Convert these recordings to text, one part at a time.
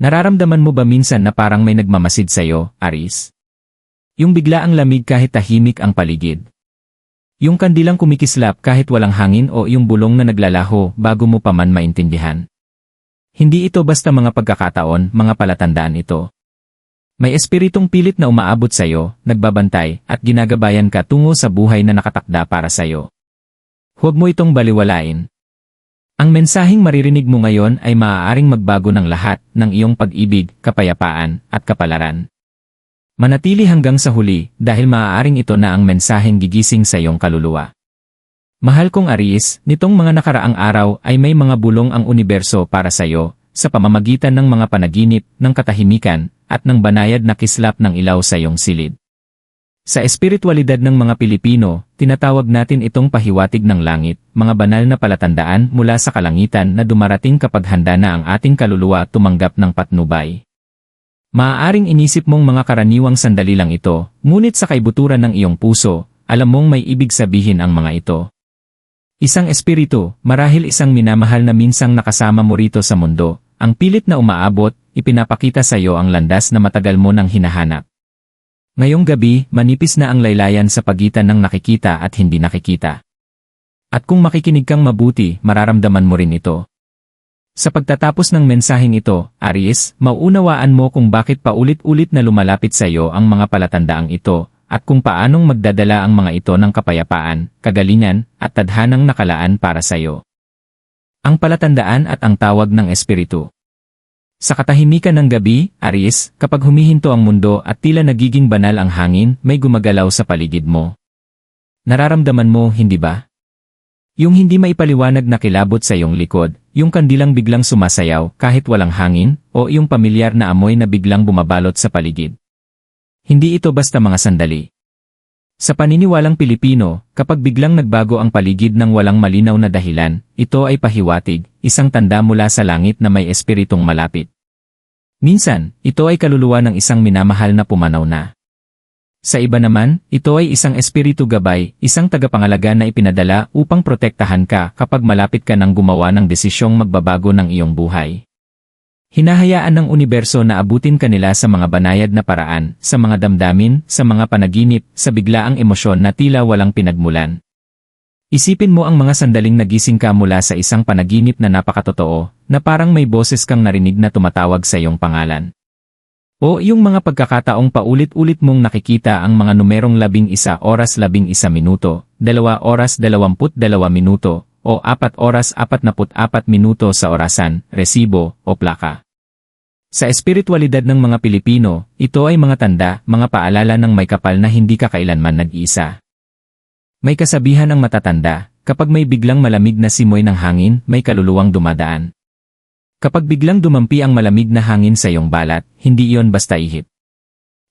Nararamdaman mo ba minsan na parang may nagmamasid sa'yo, Aris? Yung bigla ang lamig kahit tahimik ang paligid. Yung kandilang kumikislap kahit walang hangin o yung bulong na naglalaho bago mo pa man maintindihan. Hindi ito basta mga pagkakataon, mga palatandaan ito. May espiritong pilit na umaabot sa'yo, nagbabantay, at ginagabayan ka tungo sa buhay na nakatakda para sa'yo. Huwag mo itong baliwalain. Ang mensaheng maririnig mo ngayon ay maaaring magbago ng lahat ng iyong pag-ibig, kapayapaan, at kapalaran. Manatili hanggang sa huli dahil maaaring ito na ang mensaheng gigising sa iyong kaluluwa. Mahal kong Aries, nitong mga nakaraang araw ay may mga bulong ang universo para sa iyo sa pamamagitan ng mga panaginip, ng katahimikan, at ng banayad na kislap ng ilaw sa iyong silid. Sa espiritualidad ng mga Pilipino, tinatawag natin itong pahiwatig ng langit, mga banal na palatandaan mula sa kalangitan na dumarating kapag handa na ang ating kaluluwa tumanggap ng patnubay. Maaaring inisip mong mga karaniwang sandali lang ito, ngunit sa kaibuturan ng iyong puso, alam mong may ibig sabihin ang mga ito. Isang espiritu, marahil isang minamahal na minsang nakasama mo rito sa mundo, ang pilit na umaabot, ipinapakita sa iyo ang landas na matagal mo nang hinahanap. Ngayong gabi, manipis na ang laylayan sa pagitan ng nakikita at hindi nakikita. At kung makikinig kang mabuti, mararamdaman mo rin ito. Sa pagtatapos ng mensaheng ito, Aries, mauunawaan mo kung bakit paulit-ulit na lumalapit sa iyo ang mga palatandaang ito, at kung paanong magdadala ang mga ito ng kapayapaan, kagalingan, at tadhanang nakalaan para sa iyo. Ang palatandaan at ang tawag ng Espiritu. Sa katahimikan ng gabi, Aries, kapag humihinto ang mundo at tila nagiging banal ang hangin, may gumagalaw sa paligid mo. Nararamdaman mo, hindi ba? Yung hindi maipaliwanag na kilabot sa iyong likod, yung kandilang biglang sumasayaw kahit walang hangin, o yung pamilyar na amoy na biglang bumabalot sa paligid. Hindi ito basta mga sandali. Sa paniniwalang Pilipino, kapag biglang nagbago ang paligid ng walang malinaw na dahilan, ito ay pahiwatig, isang tanda mula sa langit na may espiritong malapit. Minsan, ito ay kaluluwa ng isang minamahal na pumanaw na. Sa iba naman, ito ay isang espiritu gabay, isang tagapangalaga na ipinadala upang protektahan ka kapag malapit ka ng gumawa ng desisyong magbabago ng iyong buhay. Hinahayaan ng universo na abutin kanila sa mga banayad na paraan, sa mga damdamin, sa mga panaginip, sa biglaang emosyon na tila walang pinagmulan. Isipin mo ang mga sandaling nagising ka mula sa isang panaginip na napakatotoo, na parang may boses kang narinig na tumatawag sa iyong pangalan. O yung mga pagkakataong paulit-ulit mong nakikita ang mga numerong labing isa oras labing isa minuto, dalawa oras dalawamput dalawa minuto, o apat oras apat naput apat minuto sa orasan, resibo, o plaka. Sa espiritualidad ng mga Pilipino, ito ay mga tanda, mga paalala ng may kapal na hindi ka kailanman nag-iisa. May kasabihan ang matatanda, kapag may biglang malamig na simoy ng hangin, may kaluluwang dumadaan. Kapag biglang dumampi ang malamig na hangin sa iyong balat, hindi iyon basta ihip.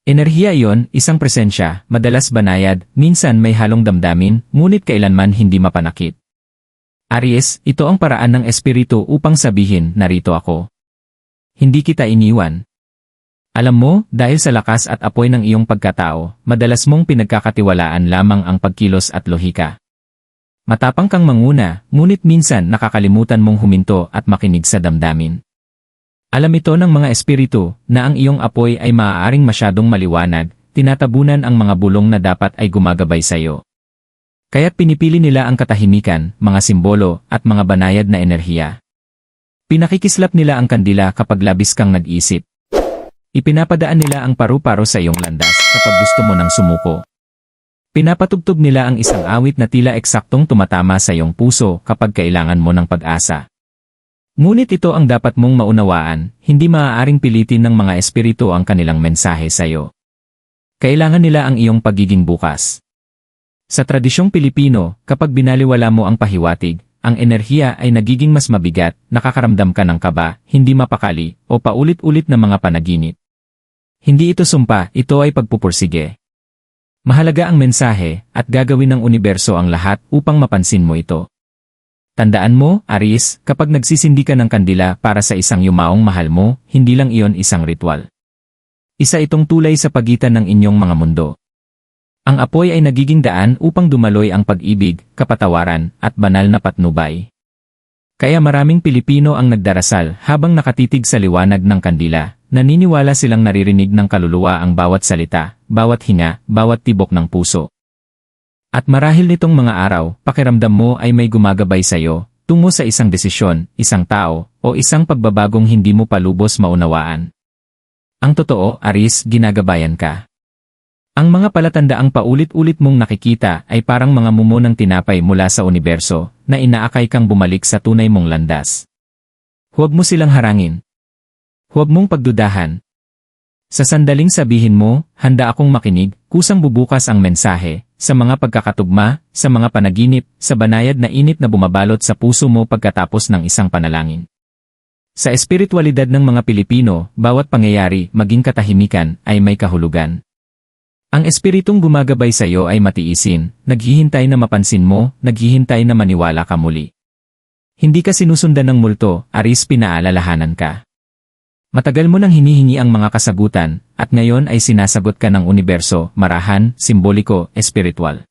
Enerhiya iyon, isang presensya, madalas banayad, minsan may halong damdamin, ngunit kailanman hindi mapanakit. Aries, ito ang paraan ng espiritu upang sabihin, narito ako. Hindi kita iniwan. Alam mo, dahil sa lakas at apoy ng iyong pagkatao, madalas mong pinagkakatiwalaan lamang ang pagkilos at lohika. Matapang kang manguna, ngunit minsan nakakalimutan mong huminto at makinig sa damdamin. Alam ito ng mga espiritu na ang iyong apoy ay maaaring masyadong maliwanag, tinatabunan ang mga bulong na dapat ay gumagabay sa iyo. Kaya't pinipili nila ang katahimikan, mga simbolo, at mga banayad na enerhiya. Pinakikislap nila ang kandila kapag labis kang nag-isip. Ipinapadaan nila ang paru-paro sa iyong landas kapag gusto mo ng sumuko. Pinapatugtog nila ang isang awit na tila eksaktong tumatama sa iyong puso kapag kailangan mo ng pag-asa. Ngunit ito ang dapat mong maunawaan, hindi maaaring pilitin ng mga espiritu ang kanilang mensahe sa iyo. Kailangan nila ang iyong pagiging bukas. Sa tradisyong Pilipino, kapag binaliwala mo ang pahiwatig, ang enerhiya ay nagiging mas mabigat, nakakaramdam ka ng kaba, hindi mapakali, o paulit-ulit na mga panaginip. Hindi ito sumpa, ito ay pagpupursige. Mahalaga ang mensahe, at gagawin ng universo ang lahat upang mapansin mo ito. Tandaan mo, Aries, kapag nagsisindi ka ng kandila para sa isang yumaong mahal mo, hindi lang iyon isang ritual. Isa itong tulay sa pagitan ng inyong mga mundo. Ang apoy ay nagiging daan upang dumaloy ang pag-ibig, kapatawaran, at banal na patnubay. Kaya maraming Pilipino ang nagdarasal habang nakatitig sa liwanag ng kandila, naniniwala silang naririnig ng kaluluwa ang bawat salita, bawat hinga, bawat tibok ng puso. At marahil nitong mga araw, pakiramdam mo ay may gumagabay sa iyo, tungo sa isang desisyon, isang tao, o isang pagbabagong hindi mo palubos maunawaan. Ang totoo, Aris, ginagabayan ka. Ang mga palatandaang paulit-ulit mong nakikita ay parang mga mumo ng tinapay mula sa universo na inaakay kang bumalik sa tunay mong landas. Huwag mo silang harangin. Huwag mong pagdudahan. Sa sandaling sabihin mo, handa akong makinig, kusang bubukas ang mensahe, sa mga pagkakatugma, sa mga panaginip, sa banayad na init na bumabalot sa puso mo pagkatapos ng isang panalangin. Sa espiritualidad ng mga Pilipino, bawat pangyayari, maging katahimikan, ay may kahulugan. Ang espiritong gumagabay sa iyo ay matiisin, naghihintay na mapansin mo, naghihintay na maniwala ka muli. Hindi ka sinusundan ng multo, aris pinaalalahanan ka. Matagal mo nang hinihingi ang mga kasagutan, at ngayon ay sinasagot ka ng universo, marahan, simboliko, espiritual.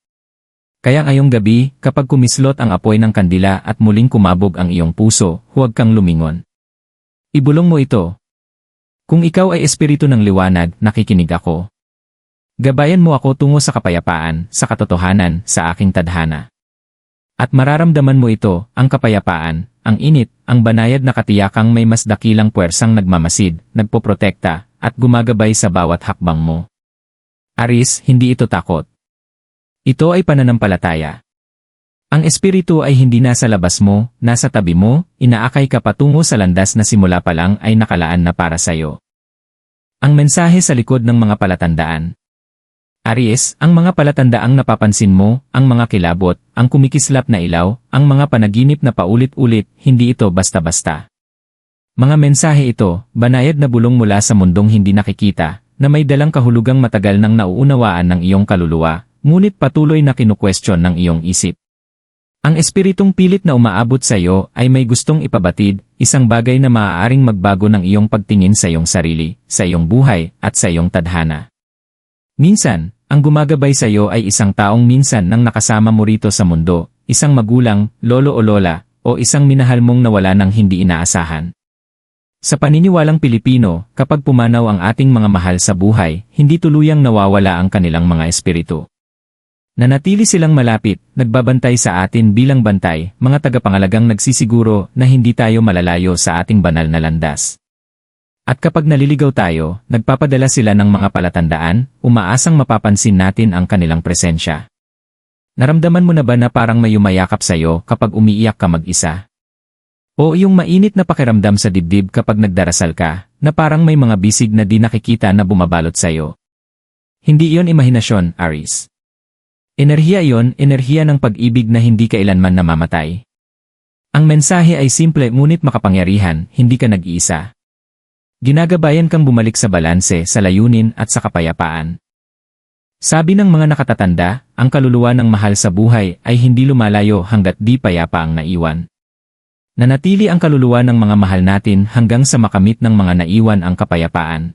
Kaya ngayong gabi, kapag kumislot ang apoy ng kandila at muling kumabog ang iyong puso, huwag kang lumingon. Ibulong mo ito. Kung ikaw ay espiritu ng liwanag, nakikinig ako. Gabayan mo ako tungo sa kapayapaan, sa katotohanan, sa aking tadhana. At mararamdaman mo ito, ang kapayapaan, ang init, ang banayad na katiyakang may mas dakilang puwersang nagmamasid, nagpoprotekta, at gumagabay sa bawat hakbang mo. Aris, hindi ito takot. Ito ay pananampalataya. Ang espiritu ay hindi nasa labas mo, nasa tabi mo, inaakay ka patungo sa landas na simula pa lang ay nakalaan na para sayo. Ang mensahe sa likod ng mga palatandaan. Aries, ang mga palatandaang napapansin mo, ang mga kilabot, ang kumikislap na ilaw, ang mga panaginip na paulit-ulit, hindi ito basta-basta. Mga mensahe ito, banayad na bulong mula sa mundong hindi nakikita, na may dalang kahulugang matagal nang nauunawaan ng iyong kaluluwa, ngunit patuloy na kinukwestiyon ng iyong isip. Ang espiritong pilit na umaabot sa iyo ay may gustong ipabatid, isang bagay na maaaring magbago ng iyong pagtingin sa iyong sarili, sa iyong buhay, at sa iyong tadhana. Minsan, ang gumagabay sa iyo ay isang taong minsan nang nakasama mo rito sa mundo, isang magulang, lolo o lola, o isang minahal mong nawala ng hindi inaasahan. Sa paniniwalang Pilipino, kapag pumanaw ang ating mga mahal sa buhay, hindi tuluyang nawawala ang kanilang mga espiritu. Nanatili silang malapit, nagbabantay sa atin bilang bantay, mga tagapangalagang nagsisiguro na hindi tayo malalayo sa ating banal na landas. At kapag naliligaw tayo, nagpapadala sila ng mga palatandaan, umaasang mapapansin natin ang kanilang presensya. Naramdaman mo na ba na parang may umayakap sa'yo kapag umiiyak ka mag-isa? O yung mainit na pakiramdam sa dibdib kapag nagdarasal ka, na parang may mga bisig na di nakikita na bumabalot sa'yo? Hindi iyon imahinasyon, Aries. Enerhiya iyon, enerhiya ng pag-ibig na hindi kailanman namamatay. Ang mensahe ay simple ngunit makapangyarihan, hindi ka nag-iisa. Ginagabayan kang bumalik sa balanse, sa layunin at sa kapayapaan. Sabi ng mga nakatatanda, ang kaluluwa ng mahal sa buhay ay hindi lumalayo hanggat di payapa ang naiwan. Nanatili ang kaluluwa ng mga mahal natin hanggang sa makamit ng mga naiwan ang kapayapaan.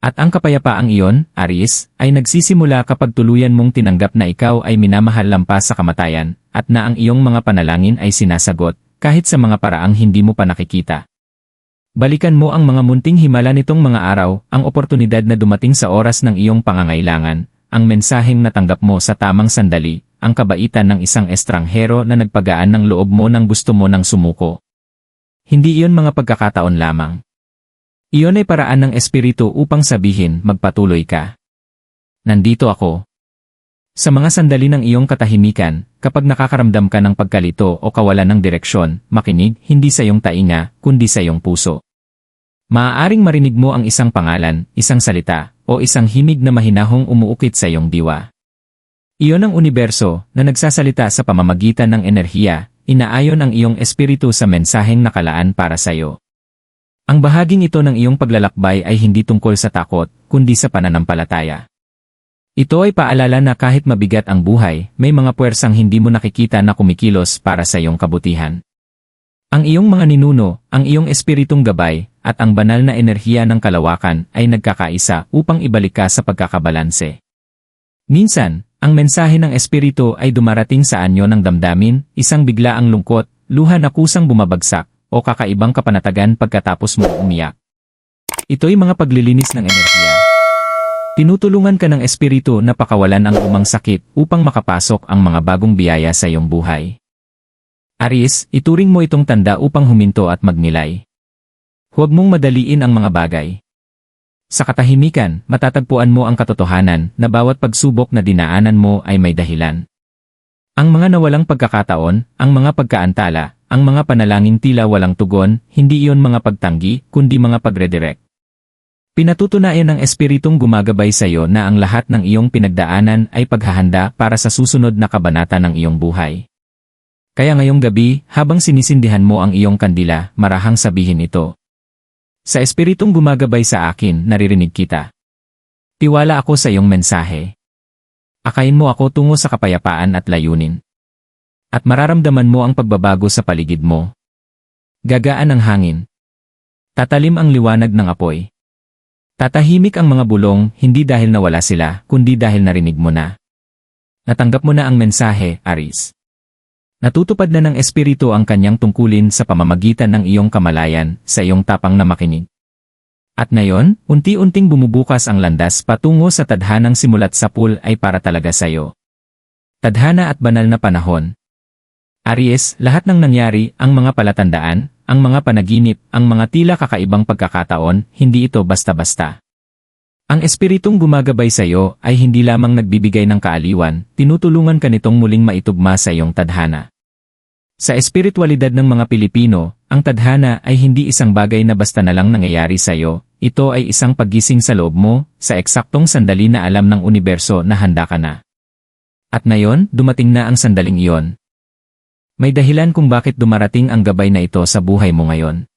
At ang kapayapaang iyon, Aris, ay nagsisimula kapag tuluyan mong tinanggap na ikaw ay minamahal lampas sa kamatayan, at na ang iyong mga panalangin ay sinasagot, kahit sa mga paraang hindi mo pa nakikita. Balikan mo ang mga munting himala nitong mga araw, ang oportunidad na dumating sa oras ng iyong pangangailangan, ang mensaheng natanggap mo sa tamang sandali, ang kabaitan ng isang estranghero na nagpagaan ng loob mo nang gusto mo ng sumuko. Hindi iyon mga pagkakataon lamang. Iyon ay paraan ng espiritu upang sabihin, magpatuloy ka. Nandito ako. Sa mga sandali ng iyong katahimikan, kapag nakakaramdam ka ng pagkalito o kawalan ng direksyon, makinig hindi sa iyong tainga, kundi sa iyong puso. Maaaring marinig mo ang isang pangalan, isang salita, o isang himig na mahinahong umuukit sa iyong diwa. Iyon ang universo na nagsasalita sa pamamagitan ng enerhiya, inaayon ang iyong espiritu sa mensaheng nakalaan para sa iyo. Ang bahaging ito ng iyong paglalakbay ay hindi tungkol sa takot, kundi sa pananampalataya. Ito ay paalala na kahit mabigat ang buhay, may mga puwersang hindi mo nakikita na kumikilos para sa iyong kabutihan. Ang iyong mga ninuno, ang iyong espiritong gabay, at ang banal na enerhiya ng kalawakan ay nagkakaisa upang ibalik ka sa pagkakabalanse. Minsan, ang mensahe ng espiritu ay dumarating sa anyo ng damdamin, isang biglaang lungkot, luha na kusang bumabagsak, o kakaibang kapanatagan pagkatapos mo umiyak. Ito'y mga paglilinis ng enerhiya. Tinutulungan ka ng espiritu na pakawalan ang umang sakit upang makapasok ang mga bagong biyaya sa iyong buhay. Aris, ituring mo itong tanda upang huminto at magnilay. Huwag mong madaliin ang mga bagay. Sa katahimikan, matatagpuan mo ang katotohanan na bawat pagsubok na dinaanan mo ay may dahilan. Ang mga nawalang pagkakataon, ang mga pagkaantala, ang mga panalangin tila walang tugon, hindi iyon mga pagtanggi, kundi mga pagredirect. Pinatutunayan ng espiritong gumagabay sa iyo na ang lahat ng iyong pinagdaanan ay paghahanda para sa susunod na kabanata ng iyong buhay. Kaya ngayong gabi, habang sinisindihan mo ang iyong kandila, marahang sabihin ito. Sa espiritong gumagabay sa akin, naririnig kita. Tiwala ako sa iyong mensahe. Akayin mo ako tungo sa kapayapaan at layunin. At mararamdaman mo ang pagbabago sa paligid mo. Gagaan ang hangin. Tatalim ang liwanag ng apoy. Tatahimik ang mga bulong, hindi dahil nawala sila, kundi dahil narinig mo na. Natanggap mo na ang mensahe, Aris. Natutupad na ng Espiritu ang kanyang tungkulin sa pamamagitan ng iyong kamalayan, sa iyong tapang na makinig. At ngayon, unti-unting bumubukas ang landas patungo sa tadhanang simulat sa pool ay para talaga sa iyo. Tadhana at banal na panahon. Aries, lahat ng nangyari, ang mga palatandaan, ang mga panaginip, ang mga tila kakaibang pagkakataon, hindi ito basta-basta. Ang espiritong gumagabay sa iyo ay hindi lamang nagbibigay ng kaaliwan, tinutulungan ka nitong muling maitugma sa iyong tadhana. Sa espiritualidad ng mga Pilipino, ang tadhana ay hindi isang bagay na basta na lang nangyayari sa iyo, ito ay isang paggising sa loob mo, sa eksaktong sandali na alam ng universo na handa ka na. At ngayon, dumating na ang sandaling iyon, may dahilan kung bakit dumarating ang gabay na ito sa buhay mo ngayon.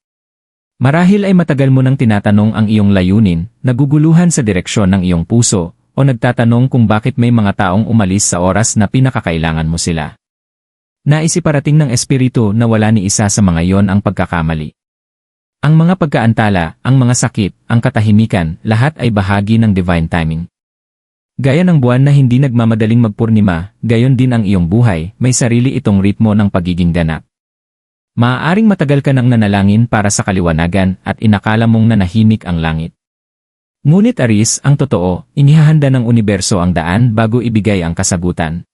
Marahil ay matagal mo nang tinatanong ang iyong layunin, naguguluhan sa direksyon ng iyong puso, o nagtatanong kung bakit may mga taong umalis sa oras na pinakakailangan mo sila. Naisiparating ng espiritu na wala ni isa sa mga yon ang pagkakamali. Ang mga pagkaantala, ang mga sakit, ang katahimikan, lahat ay bahagi ng divine timing. Gaya ng buwan na hindi nagmamadaling magpurnima, gayon din ang iyong buhay, may sarili itong ritmo ng pagiging ganap. Maaaring matagal ka nang nanalangin para sa kaliwanagan at inakala mong nanahimik ang langit. Ngunit Aris, ang totoo, inihahanda ng universo ang daan bago ibigay ang kasagutan.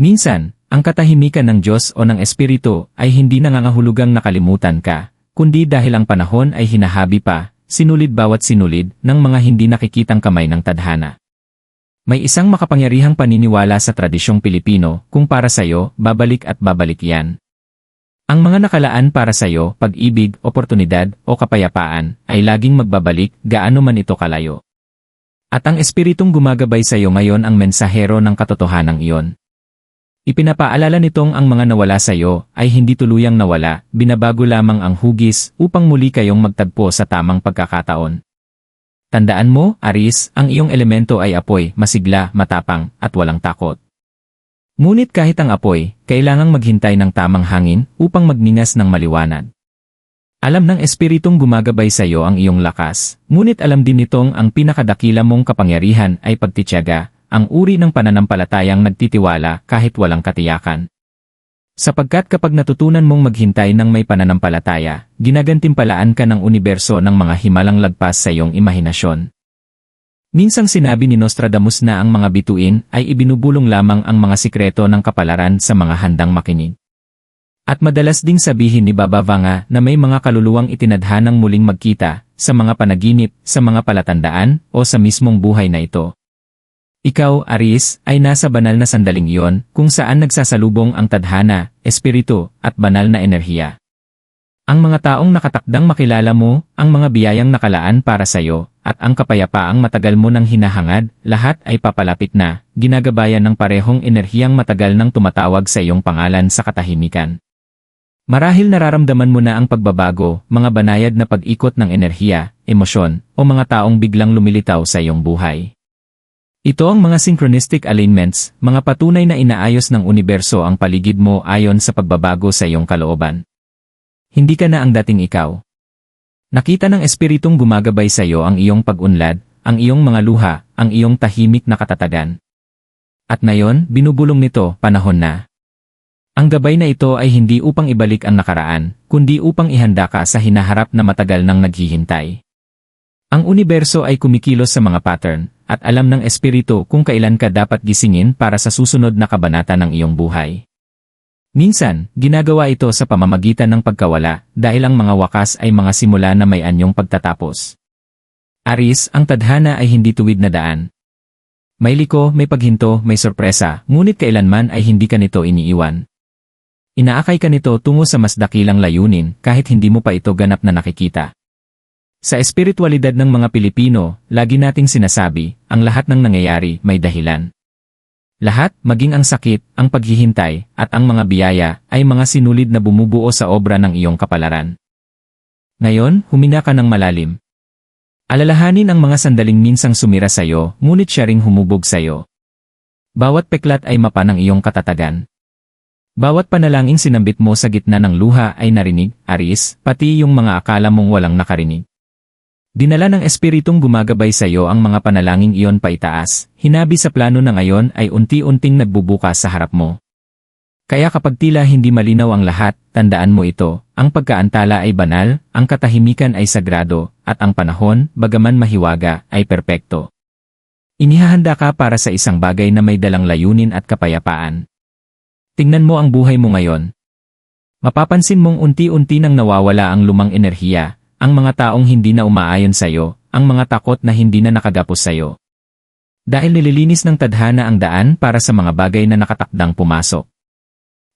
Minsan, ang katahimikan ng Diyos o ng Espiritu ay hindi nangangahulugang nakalimutan ka, kundi dahil ang panahon ay hinahabi pa, sinulid bawat sinulid ng mga hindi nakikitang kamay ng tadhana. May isang makapangyarihang paniniwala sa tradisyong Pilipino kung para sa'yo, babalik at babalik yan. Ang mga nakalaan para sa'yo, pag-ibig, oportunidad, o kapayapaan, ay laging magbabalik gaano man ito kalayo. At ang espiritong gumagabay sa'yo ngayon ang mensahero ng katotohanan iyon. Ipinapaalala nitong ang mga nawala sa'yo ay hindi tuluyang nawala, binabago lamang ang hugis upang muli kayong magtagpo sa tamang pagkakataon. Tandaan mo, Aris, ang iyong elemento ay apoy, masigla, matapang, at walang takot. Ngunit kahit ang apoy, kailangang maghintay ng tamang hangin upang magningas ng maliwanag. Alam ng espiritong gumagabay sa iyo ang iyong lakas, ngunit alam din nitong ang pinakadakila mong kapangyarihan ay pagtityaga, ang uri ng pananampalatayang nagtitiwala kahit walang katiyakan. Sapagkat kapag natutunan mong maghintay ng may pananampalataya, ginagantimpalaan ka ng universo ng mga himalang lagpas sa iyong imahinasyon. Minsang sinabi ni Nostradamus na ang mga bituin ay ibinubulong lamang ang mga sikreto ng kapalaran sa mga handang makinig. At madalas ding sabihin ni Baba Vanga na may mga kaluluwang itinadhanang muling magkita sa mga panaginip, sa mga palatandaan, o sa mismong buhay na ito. Ikaw, Aris, ay nasa banal na sandaling iyon kung saan nagsasalubong ang tadhana, espiritu, at banal na enerhiya. Ang mga taong nakatakdang makilala mo, ang mga biyayang nakalaan para sa iyo, at ang kapayapaang matagal mo nang hinahangad, lahat ay papalapit na, ginagabayan ng parehong enerhiyang matagal nang tumatawag sa iyong pangalan sa katahimikan. Marahil nararamdaman mo na ang pagbabago, mga banayad na pag-ikot ng enerhiya, emosyon, o mga taong biglang lumilitaw sa iyong buhay. Ito ang mga synchronistic alignments, mga patunay na inaayos ng universo ang paligid mo ayon sa pagbabago sa iyong kalooban. Hindi ka na ang dating ikaw. Nakita ng espiritong gumagabay sa iyo ang iyong pag-unlad, ang iyong mga luha, ang iyong tahimik na katatagan. At ngayon, binubulong nito, panahon na. Ang gabay na ito ay hindi upang ibalik ang nakaraan, kundi upang ihanda ka sa hinaharap na matagal nang naghihintay. Ang universo ay kumikilos sa mga pattern, at alam ng espiritu kung kailan ka dapat gisingin para sa susunod na kabanata ng iyong buhay. Minsan, ginagawa ito sa pamamagitan ng pagkawala dahil ang mga wakas ay mga simula na may anyong pagtatapos. Aris, ang tadhana ay hindi tuwid na daan. May liko, may paghinto, may sorpresa, ngunit kailanman ay hindi ka nito iniiwan. Inaakay ka nito tungo sa mas dakilang layunin kahit hindi mo pa ito ganap na nakikita. Sa espiritualidad ng mga Pilipino, lagi nating sinasabi, ang lahat ng nangyayari may dahilan. Lahat, maging ang sakit, ang paghihintay, at ang mga biyaya, ay mga sinulid na bumubuo sa obra ng iyong kapalaran. Ngayon, humina ka ng malalim. Alalahanin ang mga sandaling minsang sumira sa iyo, ngunit siya ring humubog sa iyo. Bawat peklat ay mapa ng iyong katatagan. Bawat panalangin sinambit mo sa gitna ng luha ay narinig, Aris, pati yung mga akala mong walang nakarinig. Dinala ng espiritong gumagabay sa iyo ang mga panalangin iyon paitaas, hinabi sa plano na ngayon ay unti-unting nagbubukas sa harap mo. Kaya kapag tila hindi malinaw ang lahat, tandaan mo ito, ang pagkaantala ay banal, ang katahimikan ay sagrado, at ang panahon, bagaman mahiwaga, ay perpekto. Inihahanda ka para sa isang bagay na may dalang layunin at kapayapaan. Tingnan mo ang buhay mo ngayon. Mapapansin mong unti-unti nang nawawala ang lumang enerhiya, ang mga taong hindi na umaayon sa'yo, ang mga takot na hindi na nakagapos sa'yo. Dahil nililinis ng tadhana ang daan para sa mga bagay na nakatakdang pumasok.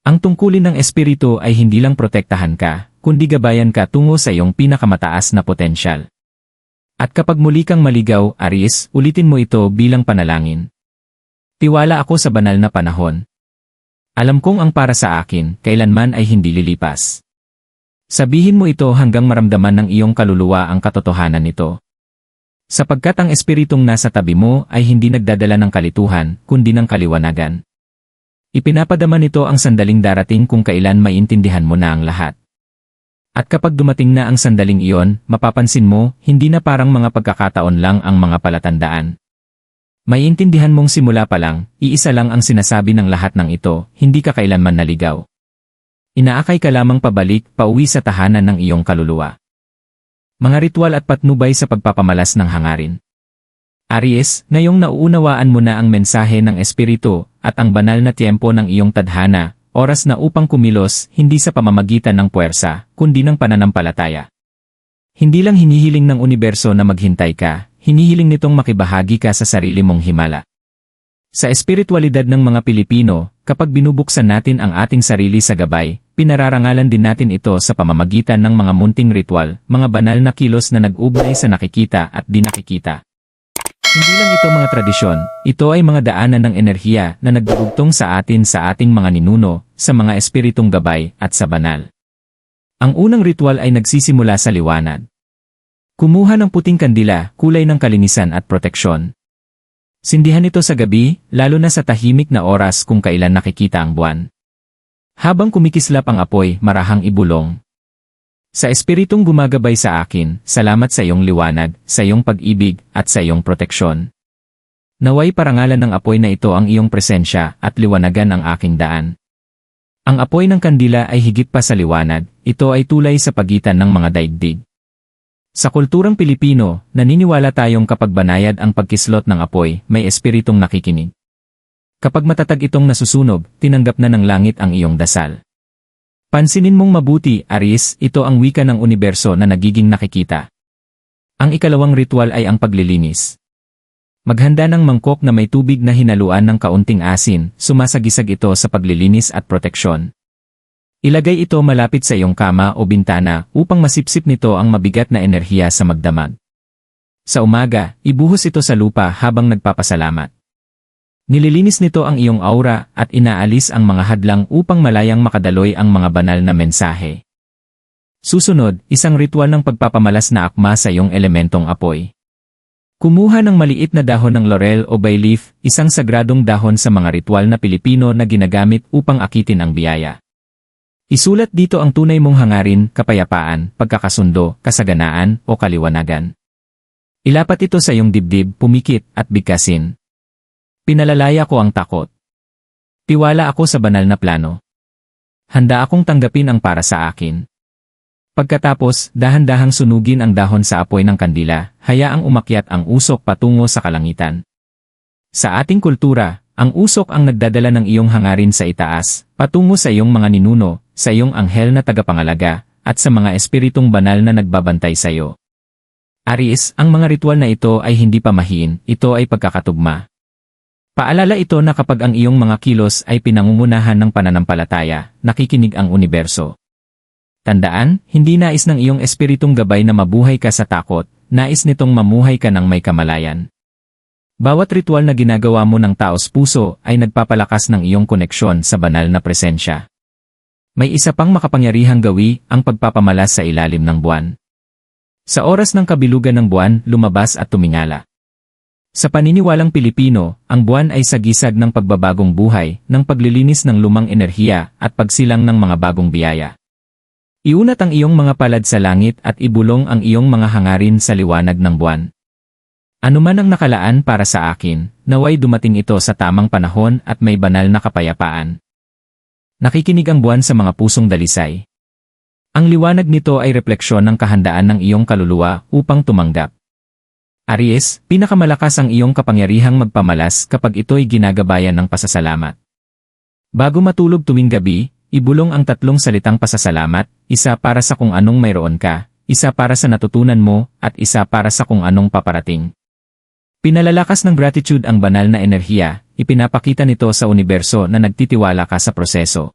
Ang tungkulin ng espiritu ay hindi lang protektahan ka, kundi gabayan ka tungo sa iyong pinakamataas na potensyal. At kapag muli kang maligaw, Aris, ulitin mo ito bilang panalangin. Tiwala ako sa banal na panahon, alam kong ang para sa akin, kailanman ay hindi lilipas. Sabihin mo ito hanggang maramdaman ng iyong kaluluwa ang katotohanan nito. Sapagkat ang espiritong nasa tabi mo ay hindi nagdadala ng kalituhan, kundi ng kaliwanagan. Ipinapadama nito ang sandaling darating kung kailan maintindihan mo na ang lahat. At kapag dumating na ang sandaling iyon, mapapansin mo, hindi na parang mga pagkakataon lang ang mga palatandaan. Maiintindihan mong simula pa lang, iisa lang ang sinasabi ng lahat ng ito, hindi ka kailanman naligaw. Inaakay ka lamang pabalik, pauwi sa tahanan ng iyong kaluluwa. Mga ritual at patnubay sa pagpapamalas ng hangarin. Aries, ngayong nauunawaan mo na ang mensahe ng Espiritu at ang banal na tiempo ng iyong tadhana, oras na upang kumilos hindi sa pamamagitan ng puwersa, kundi ng pananampalataya. Hindi lang hinihiling ng universo na maghintay ka, hinihiling nitong makibahagi ka sa sarili mong himala. Sa espiritualidad ng mga Pilipino, kapag binubuksan natin ang ating sarili sa gabay, pinararangalan din natin ito sa pamamagitan ng mga munting ritual, mga banal na kilos na nag-ugnay sa nakikita at di nakikita. Hindi lang ito mga tradisyon, ito ay mga daanan ng enerhiya na nagdudugtong sa atin sa ating mga ninuno, sa mga espiritong gabay, at sa banal. Ang unang ritual ay nagsisimula sa liwanag. Kumuha ng puting kandila, kulay ng kalinisan at proteksyon. Sindihan ito sa gabi, lalo na sa tahimik na oras kung kailan nakikita ang buwan. Habang kumikislap ang apoy, marahang ibulong. Sa espiritong gumagabay sa akin, salamat sa iyong liwanag, sa iyong pag-ibig, at sa iyong proteksyon. Naway parangalan ng apoy na ito ang iyong presensya at liwanagan ang aking daan. Ang apoy ng kandila ay higit pa sa liwanag, ito ay tulay sa pagitan ng mga daigdig. Sa kulturang Pilipino, naniniwala tayong kapag banayad ang pagkislot ng apoy, may espiritong nakikinig. Kapag matatag itong nasusunog, tinanggap na ng langit ang iyong dasal. Pansinin mong mabuti, Aris, ito ang wika ng universo na nagiging nakikita. Ang ikalawang ritual ay ang paglilinis. Maghanda ng mangkok na may tubig na hinaluan ng kaunting asin, sumasagisag ito sa paglilinis at proteksyon. Ilagay ito malapit sa iyong kama o bintana upang masipsip nito ang mabigat na enerhiya sa magdamag. Sa umaga, ibuhos ito sa lupa habang nagpapasalamat. Nililinis nito ang iyong aura at inaalis ang mga hadlang upang malayang makadaloy ang mga banal na mensahe. Susunod, isang ritual ng pagpapamalas na akma sa iyong elementong apoy. Kumuha ng maliit na dahon ng laurel o bay leaf, isang sagradong dahon sa mga ritual na Pilipino na ginagamit upang akitin ang biyaya. Isulat dito ang tunay mong hangarin, kapayapaan, pagkakasundo, kasaganaan, o kaliwanagan. Ilapat ito sa iyong dibdib, pumikit, at bigkasin. Pinalalaya ko ang takot. Tiwala ako sa banal na plano. Handa akong tanggapin ang para sa akin. Pagkatapos, dahan-dahang sunugin ang dahon sa apoy ng kandila, hayaang umakyat ang usok patungo sa kalangitan. Sa ating kultura, ang usok ang nagdadala ng iyong hangarin sa itaas, patungo sa iyong mga ninuno, sa iyong anghel na tagapangalaga, at sa mga espiritong banal na nagbabantay sa iyo. Aries, ang mga ritual na ito ay hindi pamahiin, ito ay pagkakatugma. Paalala ito na kapag ang iyong mga kilos ay pinangungunahan ng pananampalataya, nakikinig ang universo. Tandaan, hindi nais ng iyong espiritong gabay na mabuhay ka sa takot, nais nitong mamuhay ka ng may kamalayan. Bawat ritual na ginagawa mo ng taos puso ay nagpapalakas ng iyong koneksyon sa banal na presensya. May isa pang makapangyarihang gawi, ang pagpapamalas sa ilalim ng buwan. Sa oras ng kabilugan ng buwan, lumabas at tumingala. Sa paniniwalang Pilipino, ang buwan ay sagisag ng pagbabagong buhay, ng paglilinis ng lumang enerhiya, at pagsilang ng mga bagong biyaya. Iunat ang iyong mga palad sa langit at ibulong ang iyong mga hangarin sa liwanag ng buwan. Ano man ang nakalaan para sa akin, naway dumating ito sa tamang panahon at may banal na kapayapaan. Nakikinig ang buwan sa mga pusong dalisay. Ang liwanag nito ay refleksyon ng kahandaan ng iyong kaluluwa upang tumanggap. Aries, pinakamalakas ang iyong kapangyarihang magpamalas kapag ito'y ginagabayan ng pasasalamat. Bago matulog tuwing gabi, Ibulong ang tatlong salitang pasasalamat, isa para sa kung anong mayroon ka, isa para sa natutunan mo, at isa para sa kung anong paparating. Pinalalakas ng gratitude ang banal na enerhiya, ipinapakita nito sa universo na nagtitiwala ka sa proseso.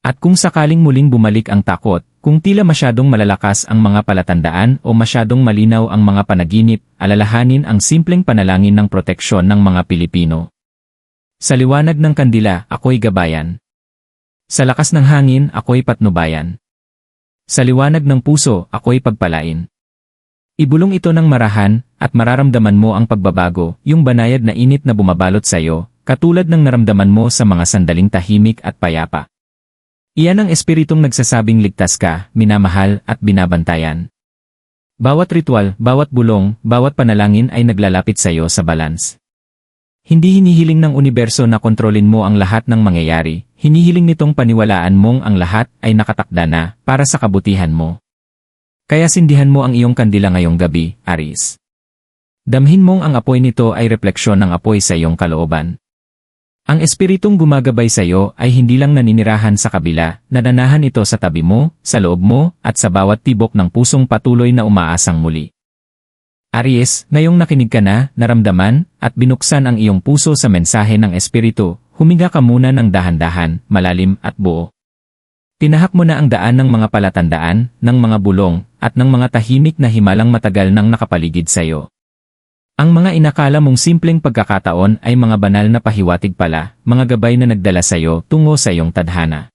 At kung sakaling muling bumalik ang takot, kung tila masyadong malalakas ang mga palatandaan o masyadong malinaw ang mga panaginip, alalahanin ang simpleng panalangin ng proteksyon ng mga Pilipino. Sa liwanag ng kandila, ako'y gabayan. Sa lakas ng hangin, ako'y patnubayan. Sa liwanag ng puso, ako'y pagpalain. Ibulong ito ng marahan, at mararamdaman mo ang pagbabago, yung banayad na init na bumabalot sa iyo, katulad ng naramdaman mo sa mga sandaling tahimik at payapa. Iyan ang espiritong nagsasabing ligtas ka, minamahal, at binabantayan. Bawat ritual, bawat bulong, bawat panalangin ay naglalapit sa iyo sa balance. Hindi hinihiling ng universo na kontrolin mo ang lahat ng mangyayari, hinihiling nitong paniwalaan mong ang lahat ay nakatakda na para sa kabutihan mo. Kaya sindihan mo ang iyong kandila ngayong gabi, Aris. Damhin mong ang apoy nito ay refleksyon ng apoy sa iyong kalooban. Ang espiritong gumagabay sa iyo ay hindi lang naninirahan sa kabila, nadanahan ito sa tabi mo, sa loob mo, at sa bawat tibok ng pusong patuloy na umaasang muli. Aries, ngayong nakinig ka na, naramdaman, at binuksan ang iyong puso sa mensahe ng Espiritu, huminga ka muna ng dahan-dahan, malalim at buo. Tinahak mo na ang daan ng mga palatandaan, ng mga bulong, at ng mga tahimik na himalang matagal nang nakapaligid sa iyo. Ang mga inakala mong simpleng pagkakataon ay mga banal na pahiwatig pala, mga gabay na nagdala sa iyo tungo sa iyong tadhana.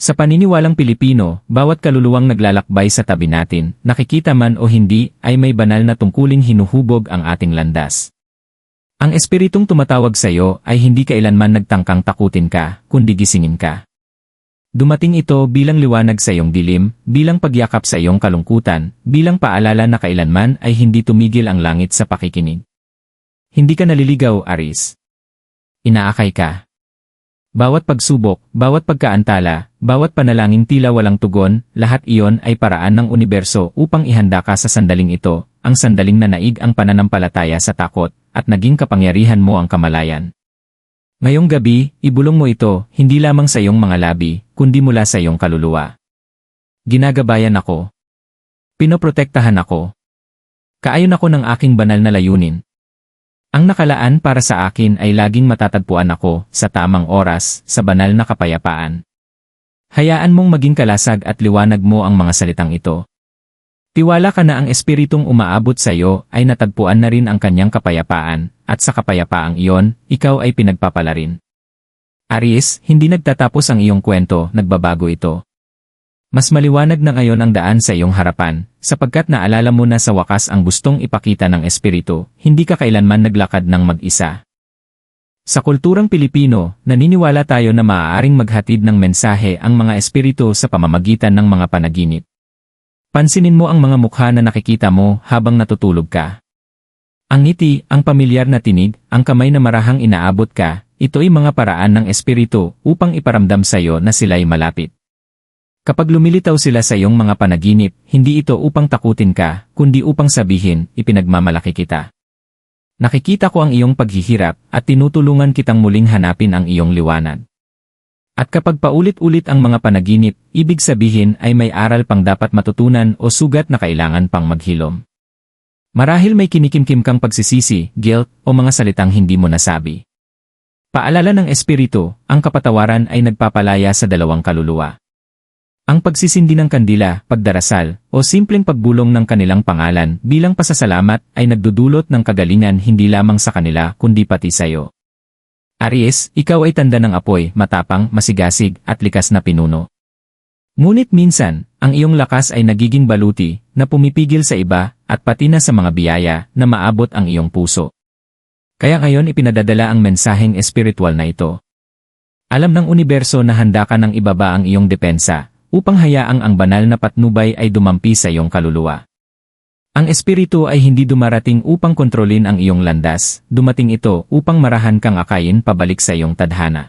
Sa paniniwalang Pilipino, bawat kaluluwang naglalakbay sa tabi natin, nakikita man o hindi, ay may banal na tungkuling hinuhubog ang ating landas. Ang espiritong tumatawag sa iyo ay hindi kailanman nagtangkang takutin ka, kundi gisingin ka. Dumating ito bilang liwanag sa iyong dilim, bilang pagyakap sa iyong kalungkutan, bilang paalala na kailanman ay hindi tumigil ang langit sa pakikinig. Hindi ka naliligaw, Aris. Inaakay ka. Bawat pagsubok, bawat pagkaantala, bawat panalangin tila walang tugon, lahat iyon ay paraan ng universo upang ihanda ka sa sandaling ito, ang sandaling na naig ang pananampalataya sa takot, at naging kapangyarihan mo ang kamalayan. Ngayong gabi, ibulong mo ito, hindi lamang sa iyong mga labi, kundi mula sa iyong kaluluwa. Ginagabayan ako. Pinoprotektahan ako. Kaayon ako ng aking banal na layunin, ang nakalaan para sa akin ay laging matatagpuan ako sa tamang oras sa banal na kapayapaan. Hayaan mong maging kalasag at liwanag mo ang mga salitang ito. Tiwala ka na ang espiritong umaabot sa iyo ay natagpuan na rin ang kanyang kapayapaan, at sa kapayapaang iyon, ikaw ay pinagpapala rin. Aries, hindi nagtatapos ang iyong kwento, nagbabago ito. Mas maliwanag na ngayon ang daan sa iyong harapan, sapagkat naalala mo na sa wakas ang gustong ipakita ng Espiritu, hindi ka kailanman naglakad ng mag-isa. Sa kulturang Pilipino, naniniwala tayo na maaaring maghatid ng mensahe ang mga Espiritu sa pamamagitan ng mga panaginip. Pansinin mo ang mga mukha na nakikita mo habang natutulog ka. Ang ngiti, ang pamilyar na tinig, ang kamay na marahang inaabot ka, ito'y mga paraan ng espiritu upang iparamdam sa iyo na sila'y malapit. Kapag lumilitaw sila sa iyong mga panaginip, hindi ito upang takutin ka, kundi upang sabihin, ipinagmamalaki kita. Nakikita ko ang iyong paghihirap at tinutulungan kitang muling hanapin ang iyong liwanag. At kapag paulit-ulit ang mga panaginip, ibig sabihin ay may aral pang dapat matutunan o sugat na kailangan pang maghilom. Marahil may kinikimkim kang pagsisisi, guilt, o mga salitang hindi mo nasabi. Paalala ng Espiritu, ang kapatawaran ay nagpapalaya sa dalawang kaluluwa. Ang pagsisindi ng kandila, pagdarasal, o simpleng pagbulong ng kanilang pangalan bilang pasasalamat ay nagdudulot ng kagalingan hindi lamang sa kanila kundi pati sa iyo. Aries, ikaw ay tanda ng apoy, matapang, masigasig, at likas na pinuno. Ngunit minsan, ang iyong lakas ay nagiging baluti na pumipigil sa iba at pati na sa mga biyaya na maabot ang iyong puso. Kaya ngayon ipinadadala ang mensaheng espiritual na ito. Alam ng universo na handa ka ng ibaba ang iyong depensa upang hayaang ang banal na patnubay ay dumampi sa iyong kaluluwa. Ang espiritu ay hindi dumarating upang kontrolin ang iyong landas, dumating ito upang marahan kang akayin pabalik sa iyong tadhana.